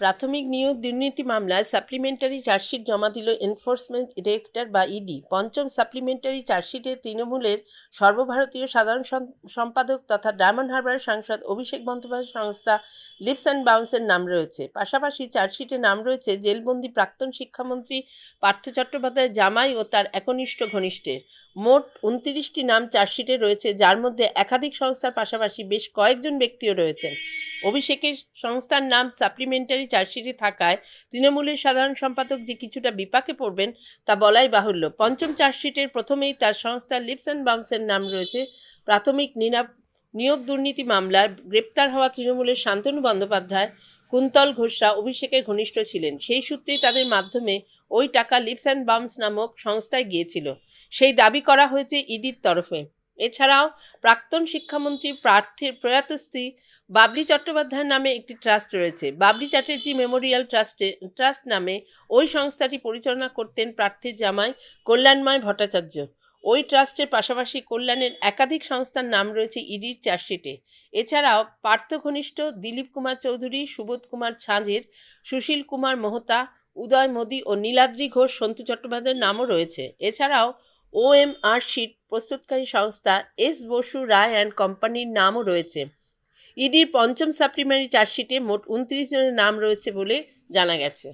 প্রাথমিক নিয়োগ দুর্নীতি মামলায় সাপ্লিমেন্টারি চার্জশিট জমা দিল এনফোর্সমেন্ট ডিরেক্টর বা ইডি। পঞ্চম সাপ্লিমেন্টারি চার্জশিটে তৃণমূলের সর্বভারতীয় সাধারণ সম্পাদক তথা ডায়মন্ড হারবার সাংসদ অভিষেক বন্দ্যোপাধ্যায় সংস্থা লিপস অ্যান্ড বাউন্সের নাম রয়েছে। পাশাপাশি চার্জশিটে নাম রয়েছে জেলবন্দি প্রাক্তন শিক্ষামন্ত্রী পার্থ চট্টোপাধ্যায় জামাই ও তার একনিষ্ঠ ঘনিষ্ঠের। মোট উনত্রিশটি নাম চার্জশিটে রয়েছে, যার মধ্যে একাধিক সংস্থার পাশাপাশি বেশ কয়েকজন ব্যক্তিও রয়েছেন। অভিষেকের সংস্থার নাম সাপ্লিমেন্টারি চার্জশিটে থাকায় তৃণমূলের সাধারণ সম্পাদক যে কিছুটা বিপাকে পড়বেন তা বলাই বাহুল্য। পঞ্চম চার্জশিটের প্রথমেই তার সংস্থার লিপস অ্যান্ড বাউন্সের নাম রয়েছে। প্রাথমিক নিরাপ নিয়োগ দুর্নীতি মামলায় গ্রেপ্তার হওয়া তৃণমূলের শান্তনু বন্দ্যোপাধ্যায়, কুন্তল ঘোষরা, অভিষেকের ঘনিষ্ঠ ছিলেন। সেই সূত্রেই তাদের মাধ্যমে ওই টাকা লিপস অ্যান্ড বামস নামক সংস্থায় গিয়েছিল। সেই দাবি করা হয়েছে ইডির তরফে। এছাড়াও প্রাক্তন শিক্ষামন্ত্রী প্রার্থীর প্রয়াত স্ত্রী বাবলি চট্টোপাধ্যায়ের নামে একটি ট্রাস্ট রয়েছে। বাবলি চ্যাটার্জি মেমোরিয়াল ট্রাস্টে, ট্রাস্ট নামে ওই সংস্থাটি পরিচালনা করতেন প্রার্থীর জামাই কল্যাণময় ভট্টাচার্য। ওই ট্রাস্টের পাশাপাশি কল্যাণের একাধিক সংস্থার নাম রয়েছে ইডির চার্জশিটে। এছাড়াও পার্থ ঘনিষ্ঠ দিলীপ কুমার চৌধুরী, সুবোধ কুমার ছাঁজের, সুশীল কুমার মোহতা, উদয় মোদী ও নীলাদ্রি ঘোষ সন্তু চট্টোপাধ্যায়ের নামও রয়েছে। এছাড়াও ওএমআর শিট প্রস্তুতকারী সংস্থা এস বসু রায় অ্যান্ড কোম্পানির নামও রয়েছে। ইডির পঞ্চম সাপ্লিমেন্টারি চার্জশিটে মোট উনত্রিশ জনের নাম রয়েছে বলে জানা গেছে।